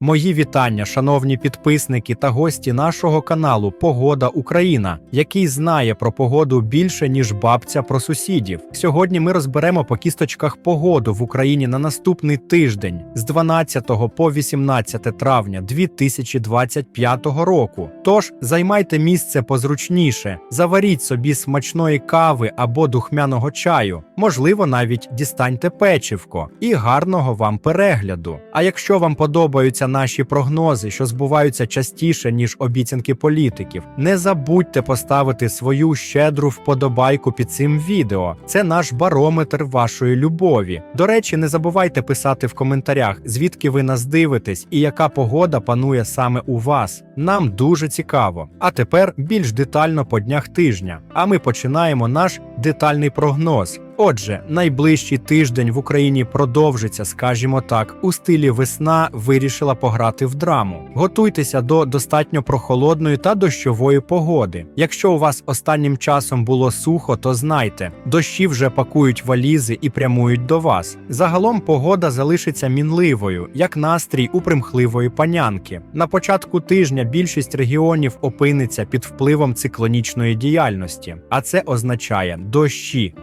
Мої вітання, шановні підписники та гості нашого каналу Погода Україна, який знає про погоду більше ніж бабця про сусідів. Сьогодні ми розберемо по кісточках погоду в Україні на наступний тиждень з 12 по 18 травня 2025 року. Тож займайте місце позручніше, заваріть собі смачної кави або духмяного чаю, можливо, навіть дістаньте печивко і гарного вам перегляду. А якщо вам подобаються наші прогнози, що збуваються частіше, ніж обіцянки політиків, не забудьте поставити свою щедру вподобайку під цим відео. Це наш барометр вашої любові. До речі, не забувайте писати в коментарях, звідки ви нас дивитесь і яка погода панує саме у вас. Нам дуже цікаво. А тепер більш детально по днях тижня. А ми починаємо наш детальний прогноз. Отже, найближчий тиждень в Україні продовжиться, скажімо так, у стилі весна вирішила пограти в драму. Готуйтеся до достатньо прохолодної та дощової погоди. Якщо у вас останнім часом було сухо, то знайте, дощі вже пакують валізи і прямують до вас. Загалом погода залишиться мінливою, як настрій у примхливої панянки. На початку тижня більшість регіонів опиниться під впливом циклонічної діяльності, а це означає дощі,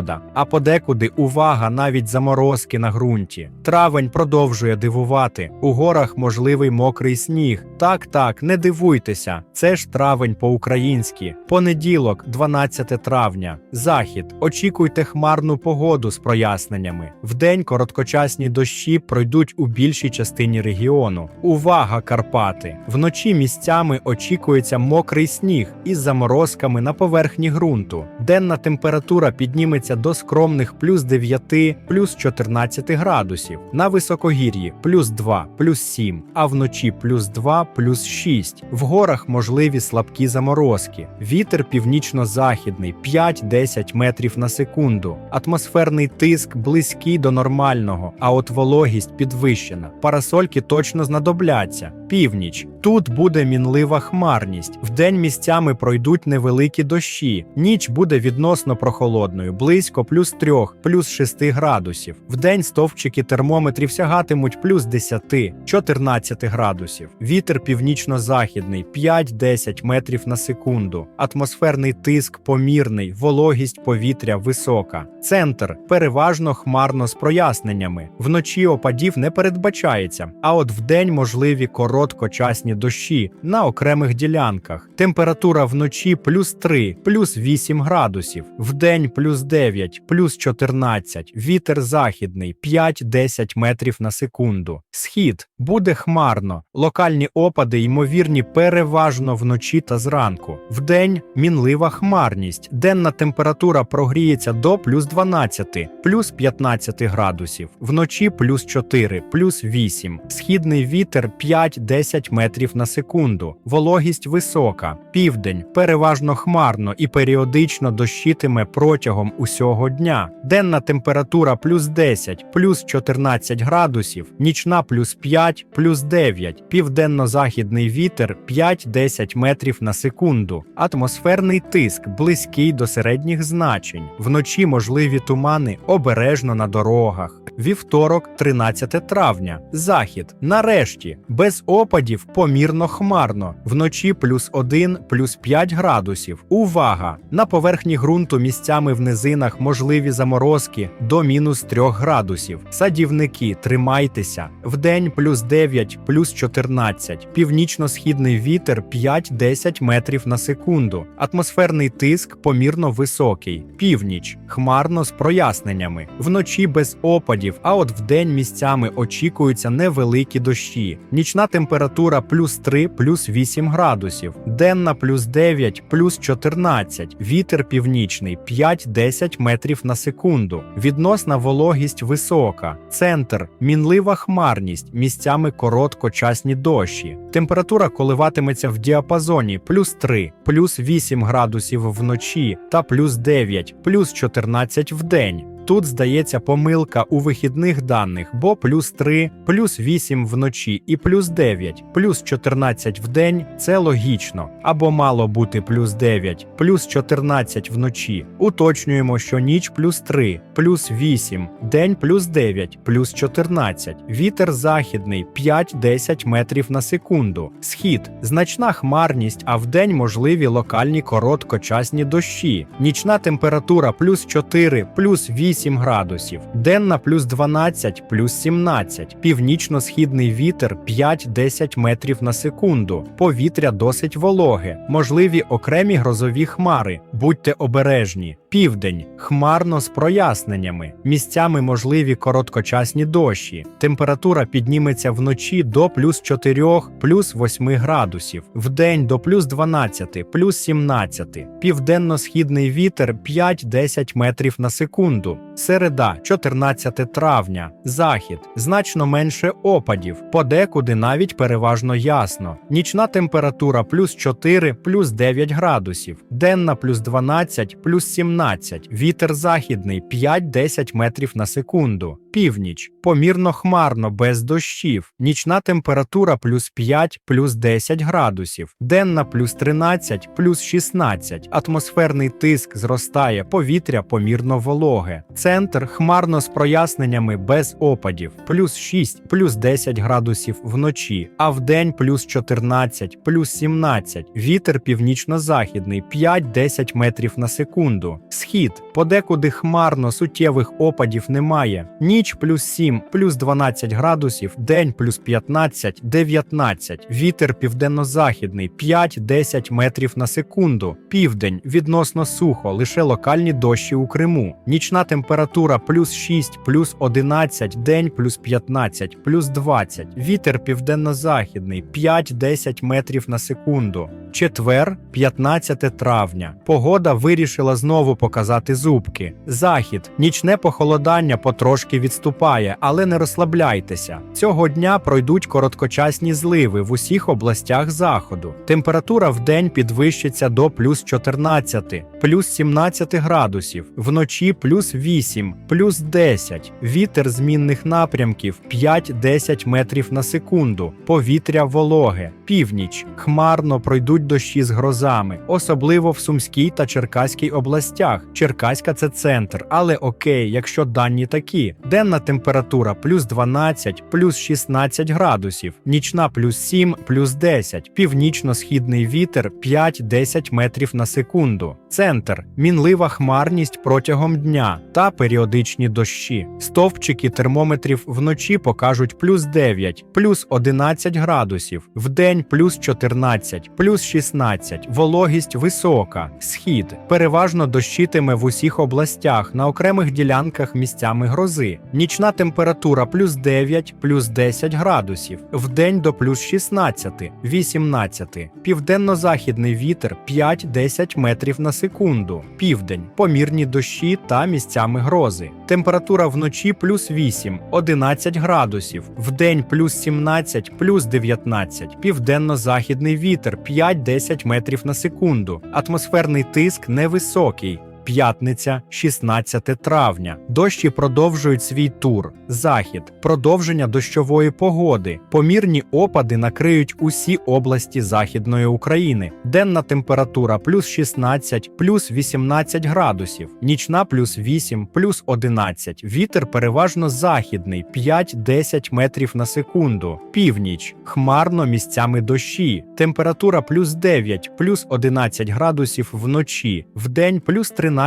прохолода. А подекуди увага навіть заморозки на ґрунті. Травень продовжує дивувати. У горах можливий мокрий сніг. Так, так, не дивуйтеся. Це ж травень по-українськи. Понеділок, 12 травня. Захід. Очікуйте хмарну погоду з проясненнями. Вдень короткочасні дощі пройдуть у більшій частині регіону. Увага, Карпати! Вночі місцями очікується мокрий сніг із заморозками на поверхні ґрунту. Денна температура підніметься до скромних плюс 9, плюс 14 градусів. На високогір'ї плюс 2, плюс 7, а вночі плюс 2, плюс 6. В горах можливі слабкі заморозки. Вітер північно-західний 5-10 метрів на секунду. Атмосферний тиск близький до нормального, а от вологість підвищена. Парасольки точно знадобляться. Північ. Тут буде мінлива хмарність. Вдень місцями пройдуть невеликі дощі. Ніч буде відносно прохолодною, близько плюс 3, плюс 6 градусів. Вдень стовпчики термометрів сягатимуть плюс 10, 14 градусів. Вітер північно-західний 5-10 метрів на секунду. Атмосферний тиск помірний, вологість повітря висока. Центр переважно хмарно з проясненнями. Вночі опадів не передбачається, а от вдень можливі короткочасні дощі на окремих ділянках. Температура вночі плюс 3, плюс 8 градусів, вдень плюс 9, плюс 14, вітер західний 5-10 метрів на секунду. Схід. Буде хмарно, локальні опади ймовірні переважно вночі та зранку. Вдень мінлива хмарність, денна температура прогріється до плюс 12, плюс 15 градусів, вночі плюс 4, плюс 8, східний вітер 5-10 метрів на секунду, вологість висока, південь. Переважно хмарно і періодично дощитиме протягом усього дня. Денна температура плюс 10, плюс 14 градусів, нічна плюс 5, плюс 9, південно-західний вітер 5-10 метрів на секунду, атмосферний тиск близький до середніх значень, вночі можливі тумани обережно на дорогах. Вівторок, 13 травня, захід. Нарешті, без опадів помірно хмарно, вночі плюс 1, плюс 5 градусів. Увага! На поверхні ґрунту місцями в низинах можливі заморозки до мінус 3 градусів. Садівники, тримайтеся. Вдень плюс 9, плюс 14. Північно-східний вітер 5-10 метрів на секунду. Атмосферний тиск помірно високий. Північ, хмарно з проясненнями. Вночі без опадів, а от вдень місцями очікуються невеликі дощі. Нічна температура плюс 3, плюс 8 градусів. Денна плюс 9, плюс 14. Вітер північний 5-10 метрів на секунду. Відносна вологість висока. Центр мінлива хмарність, місцями короткочасні дощі. Температура коливатиметься в діапазоні плюс 3, плюс 8 градусів вночі та плюс 9, плюс 14 вдень. Тут здається помилка у вихідних даних, бо плюс 3, плюс 8 вночі і плюс 9, плюс 14 в день це логічно. Або мало бути плюс 9, плюс 14 вночі. Уточнюємо, що ніч плюс 3, плюс 8, день плюс 9, плюс 14. Вітер західний 5-10 метрів на секунду. Схід значна хмарність, а вдень можливі локальні короткочасні дощі. Нічна температура плюс 4, плюс 8 градусів, денна плюс 12, плюс 17, північно-східний вітер 5-10 метрів на секунду. Повітря досить вологе, можливі окремі грозові хмари. Будьте обережні. Південь хмарно з проясненнями. Місцями можливі короткочасні дощі. Температура підніметься вночі до плюс 4, плюс 8 градусів, вдень до плюс 12, плюс 17. Південно-східний вітер 5-10 метрів на секунду. Середа, 14 травня. Захід значно менше опадів, подекуди навіть переважно ясно. Нічна температура плюс 4, плюс 9 градусів, денна плюс 12, плюс 17. Вітер західний 5-10 метрів на секунду. Північ помірно хмарно без дощів. Нічна температура плюс 5, плюс 10 градусів, денна плюс 13, плюс 16. Атмосферний тиск зростає, повітря помірно вологе. Центр хмарно з проясненнями без опадів, плюс 6, плюс 10 градусів вночі, а вдень плюс 14, плюс 17. Вітер північно-західний 5-10 метрів на секунду. Схід подекуди хмарно суттєвих опадів немає. Ніч плюс 7, плюс 12 градусів, день плюс 15, 19. Вітер південно-західний 5-10 метрів на секунду. Південь відносно сухо, лише локальні дощі у Криму. Нічна температура плюс 6, плюс 11, день плюс 15, плюс 20. Вітер південно-західний 5-10 метрів на секунду. Четвер, 15 травня. Погода вирішила знову показати зубки. Захід, нічне похолодання потрошки відступає, але не розслабляйтеся. Цього дня пройдуть короткочасні зливи в усіх областях заходу. Температура в день підвищиться до плюс 14, плюс 17 градусів, вночі плюс 8, плюс 10. Вітер змінних напрямків 5-10 метрів на секунду. Повітря вологе. Північ. Хмарно пройдуть дощі з грозами, особливо в Сумській та Черкаській областях. Черкаська це центр, але окей, якщо дані такі. Денна температура плюс 12, плюс 16 градусів, нічна плюс 7, плюс 10, північно-східний вітер 5-10 метрів на секунду. Центр мінлива хмарність протягом дня та періодичні дощі. Стовпчики термометрів вночі покажуть плюс 9, плюс 11 градусів, вдень плюс 14, плюс 16, вологість висока, схід, переважно дощитиме в усіх областях, на окремих ділянках місцями грози. Нічна температура плюс 9, плюс 10 градусів, вдень до плюс 16, 18. Південно-західний вітер 5-10 метрів на секунду. Південь, помірні дощі та місцями грози. Температура вночі плюс 8, 11 градусів, вдень плюс 17, плюс 19. Південно-західний вітер 5-10 метрів на секунду. Атмосферний тиск невисокий. П'ятниця, 16 травня. Дощі продовжують свій тур. Захід, продовження дощової погоди. Помірні опади накриють усі області Західної України. Денна температура плюс 16, плюс 18 градусів, нічна плюс 8, плюс 11. Вітер переважно західний 5-10 метрів на секунду. Північ, хмарно місцями дощі. Температура плюс 9, плюс 11 градусів вночі. Вдень плюс 13,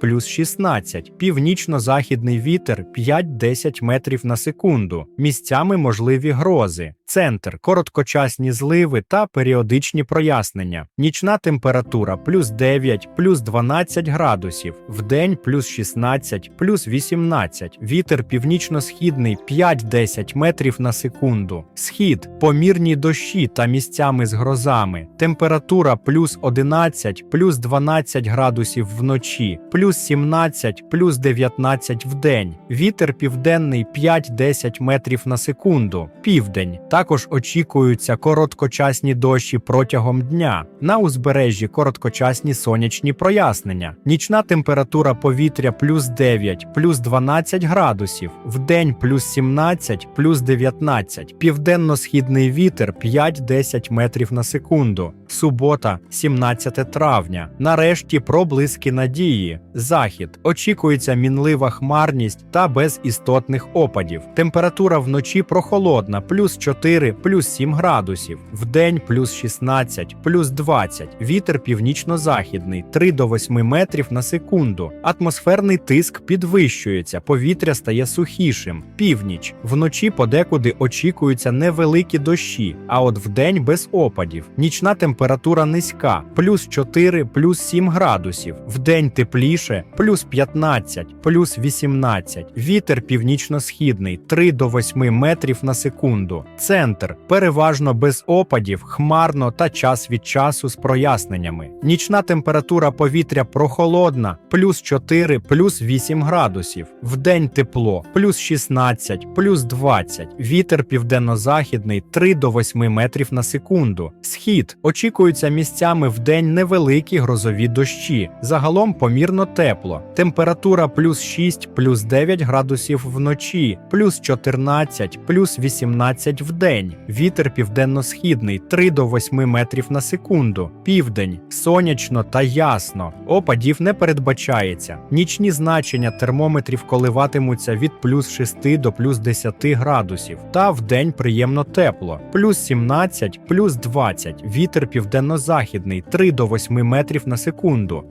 плюс 16. Північно-західний вітер 5-10 метрів на секунду. Місцями можливі грози. Центр, короткочасні зливи та періодичні прояснення. Нічна температура плюс 9, плюс 12 градусів, вдень плюс 16, плюс 18. Вітер північно-східний 5-10 метрів на секунду. Схід, помірні дощі та місцями з грозами. Температура плюс 11, плюс 12 градусів вночі, плюс 17, плюс 19 вдень. Вітер південний 5-10 метрів на секунду. Південь. Також очікуються короткочасні дощі протягом дня. На узбережжі короткочасні сонячні прояснення. Нічна температура повітря плюс 9, плюс 12 градусів, вдень плюс 17, плюс 19, південно-східний вітер 5-10 метрів на секунду. Субота, 17 травня. Нарешті проблиски надії. Захід. Очікується мінлива хмарність та без істотних опадів. Температура вночі прохолодна, плюс 4, плюс 7 градусів. Вдень плюс 16, плюс 20. Вітер північно-західний 3 до 8 метрів на секунду. Атмосферний тиск підвищується, повітря стає сухішим. Північ. Вночі подекуди очікуються невеликі дощі, а от вдень без опадів. Нічна температура низька, плюс 4, плюс 7 градусів. Вдень тепліше, плюс 15, плюс 18. Вітер північно-східний 3 до 8 метрів на секунду. Центр переважно без опадів, хмарно та час від часу з проясненнями. Нічна температура повітря прохолодна, плюс 4, плюс 8 градусів. Вдень тепло, плюс 16, плюс 20. Вітер південно-західний 3 до 8 метрів на секунду. Схід очікуються місцями вдень невеликі грозові дощі. Загалом помірно тепло. Температура плюс 6, плюс 9 градусів вночі, плюс 14, плюс 18 вдень. Вітер південно-східний 3 до 8 метрів на секунду. Південь сонячно та ясно. Опадів не передбачається. Нічні значення термометрів коливатимуться від плюс 6 до плюс 10 градусів. Та вдень приємно тепло. Плюс 17, плюс 20. Вітер південно-західний 3 до 8 метрів на секунду.